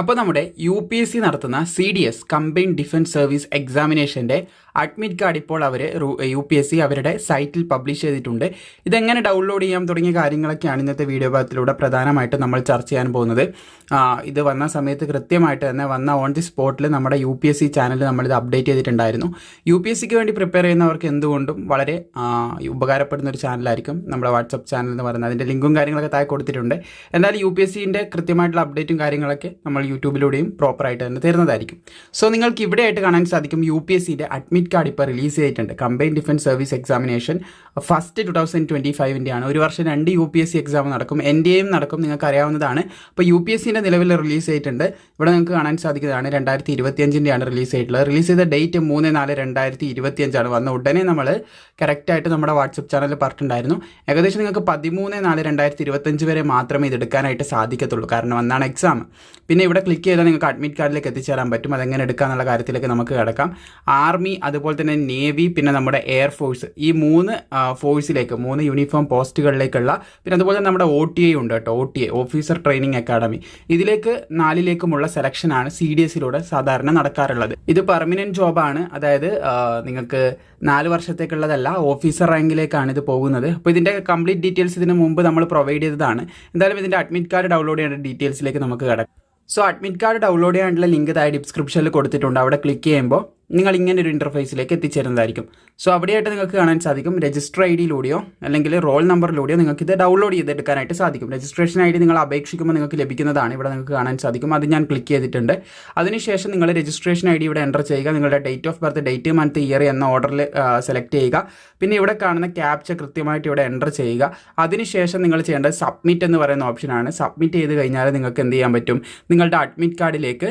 അപ്പോൾ നമ്മുടെ U P S C നടത്തുന്ന C D S combine defence service എക്സാമിനേഷന്റെ admit card ഇപ്പോൾ അവർ യു പി എസ് സി അവരുടെ സൈറ്റിൽ പബ്ലിഷ് ചെയ്തിട്ടുണ്ട്. ഇതെങ്ങനെ ഡൗൺലോഡ് ചെയ്യാം തുടങ്ങിയ കാര്യങ്ങളൊക്കെയാണ് ഇന്നത്തെ വീഡിയോ ഭാഗത്തിലൂടെ പ്രധാനമായിട്ടും നമ്മൾ ചർച്ച ചെയ്യാൻ പോകുന്നത്. ഇത് വന്ന സമയത്ത് കൃത്യമായിട്ട് തന്നെ വന്ന ഓൺ ദി സ്പോട്ടിൽ നമ്മുടെ U P S C channel നമ്മളിത് അപ്ഡേറ്റ് ചെയ്തിട്ടുണ്ടായിരുന്നു. യു പി എസ് സിക്ക് വേണ്ടി പ്രിപ്പയർ ചെയ്യുന്നവർക്ക് എന്തുകൊണ്ടും വളരെ ഉപകാരപ്പെടുന്ന ഒരു ചാനലായിരിക്കും നമ്മുടെ വാട്സപ്പ് ചാനൽ എന്ന് പറയുന്നത്. അതിന്റെ ലിങ്കും കാര്യങ്ങളൊക്കെ താഴെ കൊടുത്തിട്ടുണ്ട്. എന്തായാലും യു പി എസ് സിന്റെ കൃത്യമായിട്ടുള്ള അപ്ഡേറ്റും കാര്യങ്ങളൊക്കെ നമ്മൾ യൂട്യൂബിലൂടെയും പ്രോപ്പറായിട്ട് തന്നെ തരുന്നതായിരിക്കും. സോ നിങ്ങൾക്ക് ഇവിടെ ആയിട്ട് കാണാൻ സാധിക്കും യു പി എസ് സിയുടെ അഡ്മിറ്റ് കാർഡ് ഇപ്പോൾ റിലീസ് ചെയ്തിട്ടുണ്ട്. Combine defence service examination first two thousand twenty ഫൈവിന്റെ ആണ്. ഒരു വർഷം രണ്ട് U P S C exam നടക്കും. എൻ ഡി എയും നടക്കും. നിങ്ങൾക്ക് അറിയാവുന്നതാണ്. അപ്പോൾ യു പി എസ് സിന്റെ നിലവിൽ റിലീസ് ചെയ്തിട്ടുണ്ട്. ഇവിടെ നിങ്ങൾക്ക് കാണാൻ സാധിക്കുന്നതാണ് രണ്ടായിരത്തി ഇരുപത്തിയഞ്ചിന്റെയാണ് റിലീസ് ചെയ്തിട്ടുള്ളത്. റിലീസ് ചെയ്ത ഡേറ്റ് മൂന്ന് നാല് രണ്ടായിരത്തി ഇരുപത്തിയഞ്ചാണ് വന്ന ഉടനെ നമ്മൾ കറക്റ്റായിട്ട് നമ്മുടെ വാട്സപ്പ് ചാനലിൽ പറഞ്ഞിട്ടുണ്ടായിരുന്നു. ഏകദേശം നിങ്ങൾക്ക് പതിമൂന്ന് നാല് രണ്ടായിരത്തി ഇരുപത്തഞ്ച് വരെ മാത്രമേ ഇത് എടുക്കാനായിട്ട് സാധിക്കത്തുള്ളൂ. കാരണം വന്നാണ് എക്സാം പിന്നെ ഇവിടെ ക്ലിക്ക് ചെയ്താൽ നിങ്ങൾക്ക് അഡ്മിറ്റ് കാർഡിലേക്ക് എത്തിച്ചേരാൻ പറ്റും. അതെങ്ങനെ എടുക്കുക എന്നുള്ള കാര്യത്തിലേക്ക് നമുക്ക് കിടക്കാം. ആർമി അതുപോലെ തന്നെ നേവി പിന്നെ നമ്മുടെ എയർഫോഴ്സ് ഈ മൂന്ന് ഫോഴ്സിലേക്ക് മൂന്ന് യൂണിഫോം പോസ്റ്റുകളിലേക്കുള്ള പിന്നെ അതുപോലെ നമ്മുടെ ഒ ടി ഐ ഉണ്ട് കേട്ടോ. O T I officer training academy ഇതിലേക്ക് നാലിലേക്കുമുള്ള സെലക്ഷനാണ് സി ഡി എസിലൂടെ സാധാരണ നടക്കാറുള്ളത്. ഇത് പെർമനന്റ് ജോബാണ് അതായത് നിങ്ങൾക്ക് നാല് വർഷത്തേക്കുള്ളതല്ല ഓഫീസർ റാങ്കിലേക്കാണ് ഇത് പോകുന്നത്. അപ്പോൾ ഇതിന്റെ കംപ്ലീറ്റ് ഡീറ്റെയിൽസ് ഇതിന് മുമ്പ് നമ്മൾ പ്രൊവൈഡ് ചെയ്തതാണ്. എന്തായാലും ഇതിന്റെ അഡ്മിറ്റ് കാർഡ് ഡൗൺലോഡ് ചെയ്യേണ്ട ഡീറ്റെയിൽസിലേക്ക് നമുക്ക് കിടക്കാം. സോ അഡ്മിറ്റ് കാർഡ് ഡൗൺലോഡ് ചെയ്യാനുള്ള ലിങ്ക് താഴെ ഡിസ്ക്രിപ്ഷനിൽ കൊടുത്തിട്ടുണ്ട്. അവിടെ ക്ലിക്ക് ചെയ്യുമ്പോൾ നിങ്ങൾ ഇങ്ങനെ ഒരു ഇന്റർഫേസിലേക്ക് എത്തിച്ചേരുന്നതായിരിക്കും. സോ അവിടെയായിട്ട് നിങ്ങൾക്ക് കാണാൻ സാധിക്കും രജിസ്റ്റർ ഐ ഡിയിലൂടെയോ അല്ലെങ്കിൽ റോൾ നമ്പറിലൂടെയോ നിങ്ങൾക്ക് ഇത് ഡൗൺലോഡ് ചെയ്തെടുക്കാനായിട്ട് സാധിക്കും. രജിസ്ട്രേഷൻ ഐ ഡി നിങ്ങൾ അപേക്ഷിക്കുമ്പോൾ നിങ്ങൾക്ക് ലഭിക്കുന്നതാണ് ഇവിടെ നിങ്ങൾക്ക് കാണാൻ സാധിക്കും. അത് ഞാൻ ക്ലിക്ക് ചെയ്തിട്ടുണ്ട്. അതിനുശേഷം നിങ്ങൾ രജിസ്ട്രേഷൻ ഐ ഡി ഇവിടെ എന്റർ ചെയ്യുക. നിങ്ങളുടെ date of birth date month year എന്ന ഓർഡറിൽ സെലക്ട് ചെയ്യുക. പിന്നെ ഇവിടെ കാണുന്ന ക്യാപ്ച കൃത്യമായിട്ട് ഇവിടെ എന്റർ ചെയ്യുക. അതിനുശേഷം നിങ്ങൾ ചെയ്യേണ്ടത് സബ്മിറ്റ് എന്ന് പറയുന്ന ഓപ്ഷനാണ് സബ്മിറ്റ് ചെയ്ത് കഴിഞ്ഞാൽ നിങ്ങൾക്ക് എന്ത് ചെയ്യാൻ പറ്റും? നിങ്ങളുടെ അഡ്മിറ്റ് കാർഡിലേക്ക്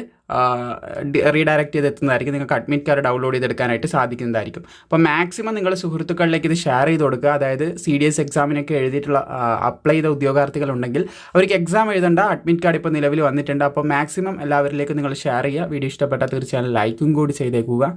റീഡയറക്റ്റ് ചെയ്ത് എത്തുന്നതായിരിക്കും നിങ്ങൾക്ക് അഡ്മിറ്റ് കാർഡ് ഡൗൺലോഡ് ചെയ്തെടുക്കാനായിട്ട് സാധിക്കുന്നതായിരിക്കും. അപ്പോൾ മാക്സിമം നിങ്ങൾ സുഹൃത്തുക്കളിലേക്ക് ഇത് ഷെയർ ചെയ്ത് കൊടുക്കുക. അതായത് സി ഡി എസ് എക്സാമിനൊക്കെ എഴുതിയിട്ടുള്ള അപ്ലൈ ചെയ്ത ഉദ്യോഗാർത്ഥികളുണ്ടെങ്കിൽ അവർക്ക് എക്സാം എഴുതേണ്ട അഡ്മിറ്റ് കാർഡ് ഇപ്പോൾ നിലവിൽ വന്നിട്ടുണ്ട്. അപ്പോൾ മാക്സിമം എല്ലാവരിലേക്കും നിങ്ങൾ ഷെയർ ചെയ്യുക. വീഡിയോ ഇഷ്ടപ്പെട്ടാൽ തീർച്ചയായും ലൈക്കും കൂടി ചെയ്തേക്കുക.